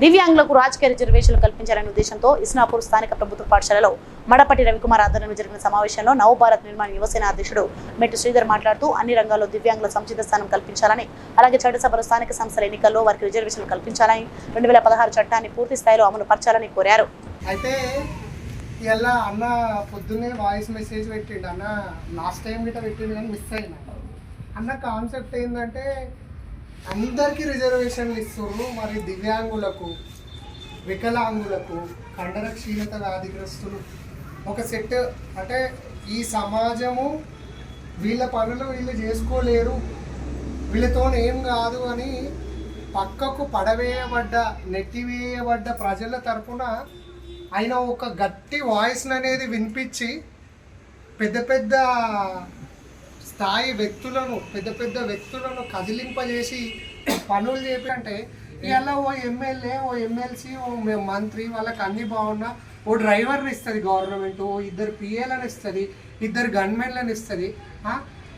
దివ్యాంగులకు రాజకీయ రిజర్వేషన్లు కల్పించాలనే ఉద్దేశంతో ఇస్నాపూర్ స్థానిక ప్రభుత్వ పాఠశాలలో మడపటి రవికుమార్ ఆధ్వర్యంలో జరిగిన సమావేశంలో నవభారత్ నిర్మాణ యువసేన అధ్యక్షుడు మెట్టు శ్రీధర్ మాట్లాడుతూ అన్ని రంగాల్లో దివ్యాంగుల సంచిత స్థానం కల్పించాలని అలాగే చట్టసభలో స్థానిక సంస్థల ఎన్నికల్లో వారికి రిజర్వేషన్లు కల్పించాలని రెండు వేల పదహారు చట్టాన్ని పూర్తి స్థాయిలో అమలు పరచాలని కోరారు. అయితే ఇలా అన్న పొద్దున్నే వాయిస్ మెసేజ్ పెట్టిండు. అన్న లాస్ట్ టైం గిట్ట పెట్టిండు కానీ మిస్ అయినా. అన్న కాన్సెప్ట్ ఏంటంటే అందరికీ రిజర్వేషన్లు ఇస్తున్నారు మరి దివ్యాంగులకు వికలాంగులకు కండర క్షీణత వ్యాధిగ్రస్తులు ఒక సెట్ అంటే ఈ సమాజము వీళ్ళ పనులు వీళ్ళు చేసుకోలేరు. వీళ్ళతో ఏం కాదు అని పక్కకు పడవేయబడ్డ నెట్టివేయబడ్డ ప్రజల తరపున ఆయన ఒక గట్టి వాయిస్ అనేది వినిపించి పెద్ద పెద్ద స్థాయి వ్యక్తులను పెద్ద పెద్ద వ్యక్తులను కదిలింపజేసి పనులు చేపి అంటే ఇలా ఓ ఎమ్మెల్యే ఓ ఎమ్మెల్సీ ఓ మంత్రి వాళ్ళకి అన్ని బాగున్నా ఓ డ్రైవర్ని ఇస్తుంది గవర్నమెంట్ ఓ ఇద్దరు పిఏలను ఇస్తుంది ఇద్దరు గన్మెన్లను ఇస్తుంది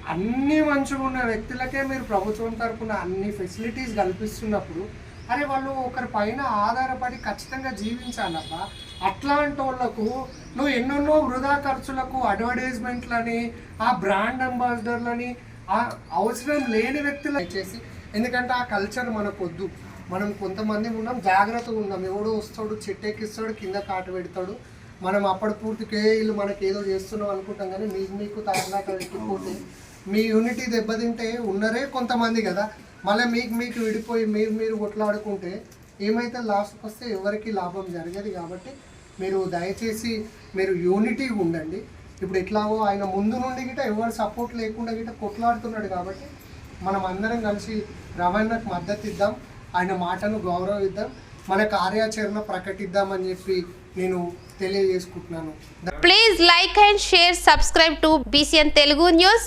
అన్ని మంచిగా ఉన్న వ్యక్తులకే మీరు ప్రభుత్వం తరఫున అన్ని ఫెసిలిటీస్ కల్పిస్తున్నప్పుడు అరే వాళ్ళు ఒకరి పైన ఆధారపడి ఖచ్చితంగా జీవించాలబ్బా. అట్లాంటి వాళ్ళకు నువ్వు ఎన్నెన్నో వృధా ఖర్చులకు అడ్వర్టైజ్మెంట్లని ఆ బ్రాండ్ అంబాసిడర్లని ఆ అవసరం లేని వ్యక్తులు చేసి ఎందుకంటే ఆ కల్చర్ మనకు వద్దు మనం కొంతమంది ఉన్నాం జాగ్రత్తగా ఉన్నాం ఎవడో వస్తాడు చెట్టెక్కిస్తాడు కింద కాటు పెడతాడు. మనం అప్పటి పూర్తికే వీళ్ళు మనకి ఏదో చేస్తున్నాం అనుకుంటాం కానీ మీకు మీకు తాగలాక పెట్టిపోతే మీ యూనిటీ దెబ్బతింటే ఉన్నరే కొంతమంది కదా. మళ్ళీ మీకు మీకు విడిపోయి మీరు మీరు కొట్లాడుకుంటే ఏమైతే లాస్ట్కి వస్తే ఎవరికి లాభం జరగదు కాబట్టి మీరు దయచేసి మీరు యూనిటీ ఉండండి. ఇప్పుడు ఎట్లాగో ఆయన ముందు నుండి గిట ఎవరు సపోర్ట్ లేకుండా గిట కొట్లాడుతున్నాడు కాబట్టి మనం అందరం కలిసి రవాణాకు మద్దతు ఇద్దాం ఆయన మాటను గౌరవిద్దాం మన కార్యాచరణ ప్రకటిద్దామని చెప్పి నేను తెలియజేసుకుంటున్నాను. Please like and share subscribe to BCN Telugu news